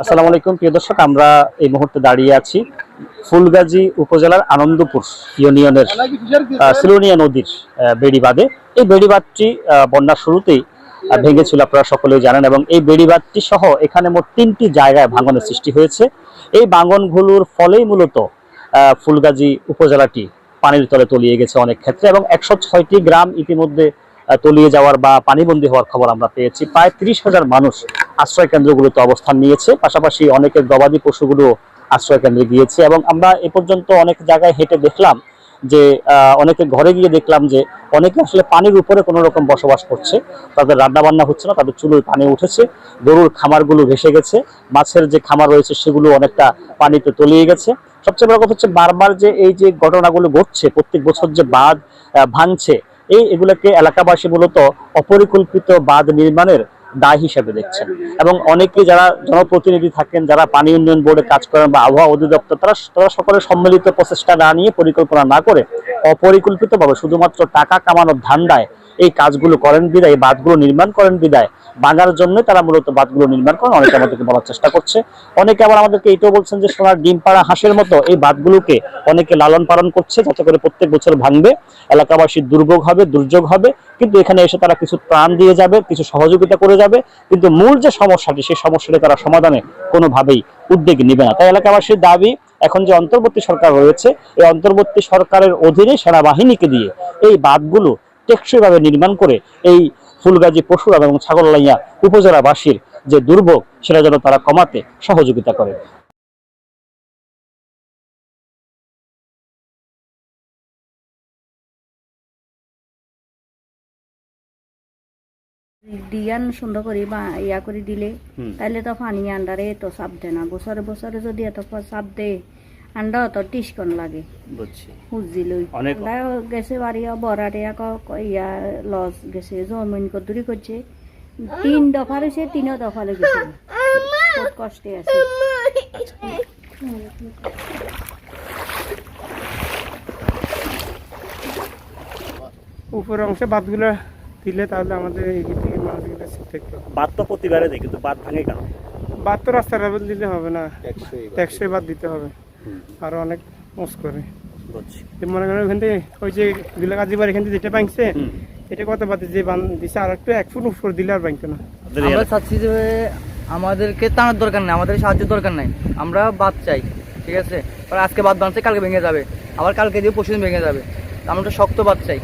আসসালামু আলাইকুম, প্রিয় দর্শক, আমরা এই মুহূর্তে দাঁড়িয়ে আছি ফুলগাজী উপজেলার আনন্দপুর ইউনিয়নের সিলোনিয়া নদীর বেড়িবাঁধে। এই বেড়িবাঁধটি বন্যার শুরুতেই ভেঙেছিল, আপনারা সকলেই জানেন, এবং এই বেড়িবাঁধটি সহ এখানে মোট তিনটি জায়গায় ভাঙনের সৃষ্টি হয়েছে। এই ভাঙনগুলোর ফলেই মূলত ফুলগাজী উপজেলাটি পানির তলে তলিয়ে গেছে অনেক ক্ষেত্রে, এবং একশো ছয়টি গ্রাম ইতিমধ্যে তলিয়ে যাওয়ার বা পানিবন্দী হওয়ার খবর আমরা পেয়েছি। প্রায় তিরিশ হাজার মানুষ আশ্রয় কেন্দ্রগুলোতে অবস্থান নিয়েছে। পাশাপাশি অনেকের গবাদি পশুগুলো আশ্রয় কেন্দ্রে গিয়েছে এবং আমরা এ পর্যন্ত অনেক জায়গায় হেঁটে দেখলাম যে অনেকে ঘরে গিয়ে দেখলাম যে, অনেকে আসলে পানির উপরে কোনো রকম বসবাস করছে। তাদের রান্না বান্না হচ্ছে না, তাদের চুলোয় পানি উঠেছে, গরুর খামারগুলো ভেসে গেছে, মাছের যে খামার রয়েছে সেগুলো অনেকটা পানিতে তলিয়ে গেছে। সবচেয়ে বড় কথা হচ্ছে বারবার যে এই যে ঘটনাগুলো ঘটছে, প্রত্যেক বছর যে বাঁধ ভাঙছে এই এগুলোকে এলাকাবাসী মূলত অপরিকল্পিত বাঁধ নির্মাণের দায় হিসেবে দেখছেন। এবং অনেকে যারা জনপ্রতিনিধি থাকেন, যারা পানি উন্নয়ন বোর্ডে কাজ করেন বা আবহাওয়া অধিদপ্তর, তারা তারা সকলে সম্মিলিত প্রচেষ্টা না নিয়ে পরিকল্পনা না করে অপরিকল্পিতভাবে শুধুমাত্র টাকা কামানোর ধান্দায় এই কাজগুলো করেন বিদায়, এই বাঁধগুলো নির্মাণ করেন বিদায়। বাঙার জন্য তারা মূলত বাঁধগুলো নির্মাণ করেন, অনেকে আমাদেরকে বলার চেষ্টা করছে। অনেকে আবার আমাদেরকে এটাও বলছেন যে সোনার ডিম পাড়া হাঁসের মতো এই বাঁধগুলোকে অনেকে লালন পালন করছে, যাতে করে প্রত্যেক বছর ভাঙবে। এলাকাবাসীর দুর্ভোগ হবে, দুর্যোগ হবে, কিন্তু এখানে এসে তারা কিছু প্রাণ দিয়ে যাবে, কিছু সহযোগিতা করে যাবে। কিন্তু মূল যে সমস্যাটি, সেই সমস্যাটি তারা সমাধানে কোনোভাবেই উদ্যোগ নেবে না। তাই এলাকাবাসীর দাবি, এখন যে অন্তর্বর্তী সরকার রয়েছে, এই অন্তর্বর্তী সরকারের অধীনে সেনাবাহিনীকে দিয়ে এই বাঁধগুলো টেকসইভাবে নির্মাণ করে এই ফুলগাজী পশুরাম এবং ছাগললাইয়া উপজেলাবাসীর যে দুর্ভোগ সেটা যেন তারা কমাতে সহযোগিতা করে ডিয়ান সুন্দর করে বা ইয়া করে দিলে। তাইলে তো পানি আন্ডারে তো চাপ দে না বছরে বছরে যদি এত চাপ দে আন্ডা তো টিসকন লাগে। বুঝছি। খুঁজি লই অনেক- গেছে বাড়ি বরারে এক ইয়া লস গেছে জমিন কদুরি করছে। তিন দফা রয়েছে তিনও দফা লেগেছে। বহুত কষ্টে আছে। উপর অংশে বাদগুলো দিলে তাহলে আমাদের এই থেকে মানুষগুলো থাকতো বাদ তো প্রতিবারে দেয় কিন্তু বাদ ভাঙে কেন? বাদ তো রাস্তা দিলে হবে না। ট্যাক্সই বাদ দিতে হবে। আরও অনেক মুস করে। মনে করেন ওখান থেকে ওই যে গুলাগাজিবার এখান থেকে যেটা ভাঙছে এটা কত বাদ যে বান দিছে আর একটু এক ফুট উপর দিলে আর ভাঙতো না। আমরা চাচ্ছি যে আমাদেরকে টানার দরকার নেই আমাদের সাহায্যের দরকার নাই। আমরা বাদ চাই ঠিক আছে? আর আজকে বাদ বানছে কালকে ভেঙে যাবে। আবার কালকে দিয়ে পরশু দিন ভেঙে যাবে। আমরা একটা শক্ত বাদ চাই।